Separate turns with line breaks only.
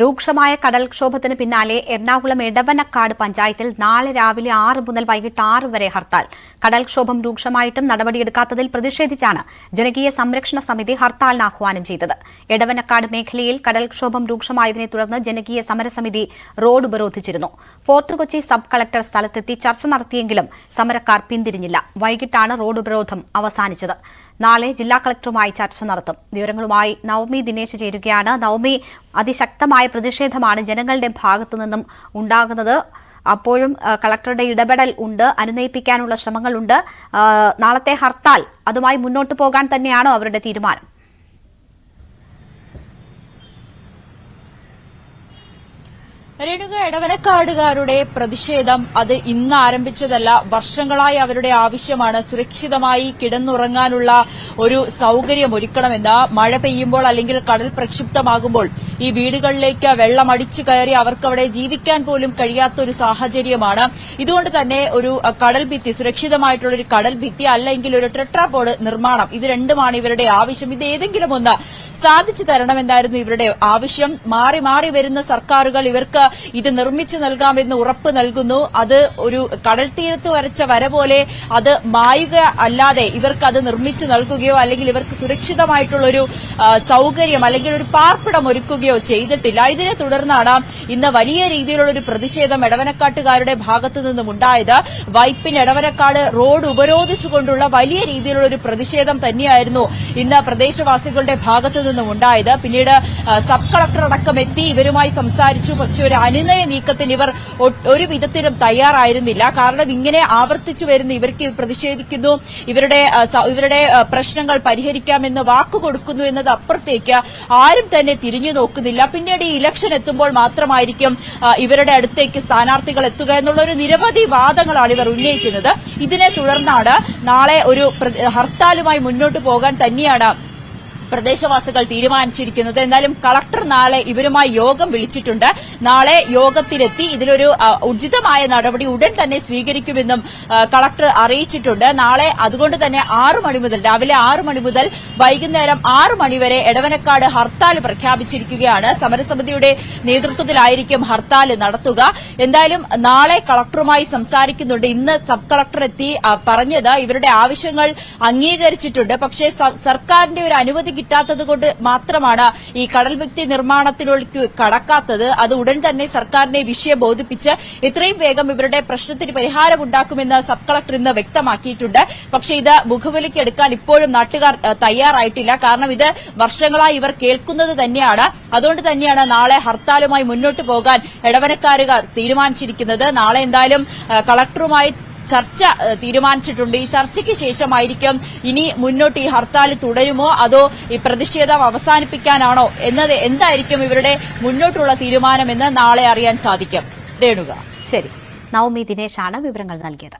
രൂക്ഷമായ കടൽക്ഷോഭത്തിന് പിന്നാലെ എറണാകുളം എടവനക്കാട് പഞ്ചായത്തിൽ നാളെ രാവിലെ ആറ് മുതൽ വൈകിട്ട് ആറ് വരെ ഹർത്താൽ. കടൽക്ഷോഭം രൂക്ഷമായിട്ടും നടപടിയെടുക്കാത്തതിൽ പ്രതിഷേധിച്ചാണ് ജനകീയ സംരക്ഷണ സമിതി ഹർത്താലിന് ആഹ്വാനം ചെയ്തത്. എടവനക്കാട് മേഖലയിൽ കടൽക്ഷോഭം രൂക്ഷമായതിനെ തുടർന്ന് ജനകീയ സമരസമിതി റോഡ് ഉപരോധിച്ചിരുന്നു. ഫോർട്ട് കൊച്ചി സബ് കളക്ടർ സ്ഥലത്തെത്തി ചർച്ച നടത്തിയെങ്കിലും സമരക്കാർ പിന്തിരിഞ്ഞില്ല. വൈകിട്ടാണ് റോഡ് ഉപരോധം അവസാനിച്ചത്. നാളെ ജില്ലാ കളക്ടറുമായി ചർച്ച നടത്തും. വിവരങ്ങളുമായി നവമി ദിനേശ് ചേരുകയാണ്. നവമി അതിശക്തമായ പ്രതിഷേധമാണ് ജനങ്ങളുടെ ഭാഗത്തു നിന്നും ഉണ്ടാകുന്നത്. അപ്പോഴും കളക്ടറുടെ ഇടപെടൽ ഉണ്ട് അനുനയിപ്പിക്കാനുള്ള ശ്രമങ്ങളുണ്ട്. നാളത്തെ ഹർത്താൽ അതുമായി മുന്നോട്ട് പോകാൻ തന്നെയാണോ അവരുടെ തീരുമാനം.
രേണുക ഇടവനക്കാടുകാരുടെ പ്രതിഷേധം അത് ഇന്ന് ആരംഭിച്ചതല്ല. വർഷങ്ങളായി അവരുടെ ആവശ്യമാണ് സുരക്ഷിതമായി കിടന്നുറങ്ങാനുള്ള ഒരു സൌകര്യം ഒരുക്കണമെന്ന് മഴ പെയ്യുമ്പോൾ അല്ലെങ്കിൽ കടൽ പ്രക്ഷുബ്ധമാകുമ്പോൾ ഈ വീടുകളിലേക്ക് വെള്ളം അടിച്ചു കയറി അവർക്കവിടെ ജീവിക്കാൻ പോലും കഴിയാത്ത ഒരു സാഹചര്യമാണ്. ഇതുകൊണ്ട് തന്നെ ഒരു കടൽ ഭിത്തി സുരക്ഷിതമായിട്ടുള്ള ഒരു കടൽ ഭിത്തി അല്ലെങ്കിൽ ഒരു ടെട്രാപോഡ് നിർമ്മാണം. ഇത് രണ്ടുമാണ് ഇവരുടെ ആവശ്യം. ഇത് ഏതെങ്കിലും ഒന്ന് സാധിച്ചു തരണമെന്നായിരുന്നു ഇവരുടെ ആവശ്യം. മാറി മാറി വരുന്ന സർക്കാരുകൾ ഇവർക്ക് ഇത് നിർമ്മിച്ചു നൽകാമെന്ന് ഉറപ്പ് നൽകുന്നു. അത് ഒരു കടൽ തീരത്ത് വരച്ച വര പോലെ അത് മായുക അല്ലാതെ ഇവർക്ക് അത് നിർമ്മിച്ചു നൽകുകയോ അല്ലെങ്കിൽ ഇവർക്ക് സുരക്ഷിതമായിട്ടുള്ളൊരു സൌകര്യം അല്ലെങ്കിൽ ഒരു പാർപ്പിടം ഒരുക്കുകയോ ചെയ്തിട്ടില്ല. ഇതിനെ തുടർന്നാണ് ഇന്ന് വലിയ രീതിയിലുള്ള ഒരു പ്രതിഷേധം എടവനക്കാട്ടുകാരുടെ ഭാഗത്തു നിന്നും ഉണ്ടായത്. വൈപ്പിൻ എടവനക്കാട് റോഡ് ഉപരോധിച്ചുകൊണ്ടുള്ള വലിയ രീതിയിലുള്ള ഒരു പ്രതിഷേധം തന്നെയായിരുന്നു ഇന്ന് പ്രദേശവാസികളുടെ ഭാഗത്തു നിന്നും ഉണ്ടായത്. പിന്നീട് സബ് കളക്ടർ അടക്കം എത്തി ഇവരുമായി സംസാരിച്ചു. പക്ഷെ ഒരു അനുനയ നീക്കത്തിന് ഇവർ ഒരു വിധത്തിലും തയ്യാറായിരുന്നില്ല. കാരണം ഇങ്ങനെ ആവർത്തിച്ചു വരുന്ന ഇവർക്ക് പ്രതിഷേധിക്കുന്നു. ഇവരുടെ ഇവരുടെ പ്രശ്നങ്ങൾ പരിഹരിക്കാമെന്ന് വാക്കു കൊടുക്കുന്നു എന്നത് അപ്പുറത്തേക്ക് ആരും തന്നെ തിരിഞ്ഞു നോക്കുന്നില്ല പിന്നീട് ഈ ഇലക്ഷൻ എത്തുമ്പോൾ മാത്രമായിരിക്കും ഇവരുടെ അടുത്തേക്ക് സ്ഥാനാർത്ഥികൾ എത്തുക എന്നുള്ള ഒരു നിരവധി വാദങ്ങളാണ് ഇവർ ഉന്നയിക്കുന്നത്. ഇതിനെ തുടർന്നാണ് നാളെ ഒരു ഹർത്താലുമായി മുന്നോട്ട് പോകാൻ തന്നെയാണ് പ്രദേശവാസികൾ തീരുമാനിച്ചിരിക്കുന്നത്. എന്നാലും കളക്ടർ നാളെ ഇവരുമായി യോഗം വിളിച്ചിട്ടുണ്ട്. നാളെ യോഗത്തിലെത്തി ഇതിലൊരു ഉചിതമായ നടപടി ഉടൻ തന്നെ സ്വീകരിക്കുമെന്നും കളക്ടർ അറിയിച്ചിട്ടുണ്ട്. നാളെ അതുകൊണ്ട് തന്നെ ആറു മണി മുതൽ രാവിലെ ആറു മണി മുതൽ വൈകുന്നേരം ആറു മണിവരെ എടവനക്കാട് ഹർത്താൽ പ്രഖ്യാപിച്ചിരിക്കുകയാണ്. സമരസമിതിയുടെ നേതൃത്വത്തിലായിരിക്കും ഹർത്താൽ നടത്തുക. എന്തായാലും നാളെ കളക്ടറുമായി സംസാരിക്കുന്നുണ്ട്. ഇന്ന് സബ് കളക്ടർ എത്തി പറഞ്ഞത് ഇവരുടെ ആവശ്യങ്ങൾ അംഗീകരിച്ചിട്ടുണ്ട്. പക്ഷേ സർക്കാരിന്റെ ഒരു അനുമതി കിട്ടാത്തത് കൊണ്ട് മാത്രമാണ് ഈ കടൽ വ്യക്തി നിർമ്മാണത്തിലേക്ക് കടക്കാത്തത്. അത് ഉടൻ തന്നെ സർക്കാരിനെ വിഷയം ബോധിപ്പിച്ച് എത്രയും വേഗം ഇവരുടെ പ്രശ്നത്തിന് പരിഹാരമുണ്ടാക്കുമെന്ന് സബ് കളക്ടർ ഇന്ന് വ്യക്തമാക്കിയിട്ടുണ്ട്. പക്ഷേ ഇത് മുഖവിലയ്ക്കെടുക്കാൻ ഇപ്പോഴും നാട്ടുകാർ തയ്യാറായിട്ടില്ല. കാരണം ഇത് വർഷങ്ങളായി ഇവർ കേൾക്കുന്നത് തന്നെയാണ്. അതുകൊണ്ട് തന്നെയാണ് നാളെ ഹർത്താലുമായി മുന്നോട്ട് പോകാൻ ഇടവനക്കാരുകാർ തീരുമാനിച്ചിരിക്കുന്നത്. നാളെ എന്തായാലും കളക്ടറുമായി ചർച്ച തീരുമാനിച്ചിട്ടുണ്ട്. ഈ ചർച്ചയ്ക്ക് ശേഷമായിരിക്കും ഇനി മുന്നോട്ട് ഈ ഹർത്താൽ തുടരുമോ? അതോ ഈ പ്രതിഷേധം അവസാനിപ്പിക്കാനാണോ? എന്നത് എന്തായിരിക്കും ഇവരുടെ മുന്നോട്ടുള്ള തീരുമാനമെന്ന് നാളെ അറിയാൻ സാധിക്കും. രേണുക.
ശരി. നവമി ദിനേശാണ് വിവരങ്ങൾ നൽകിയത്.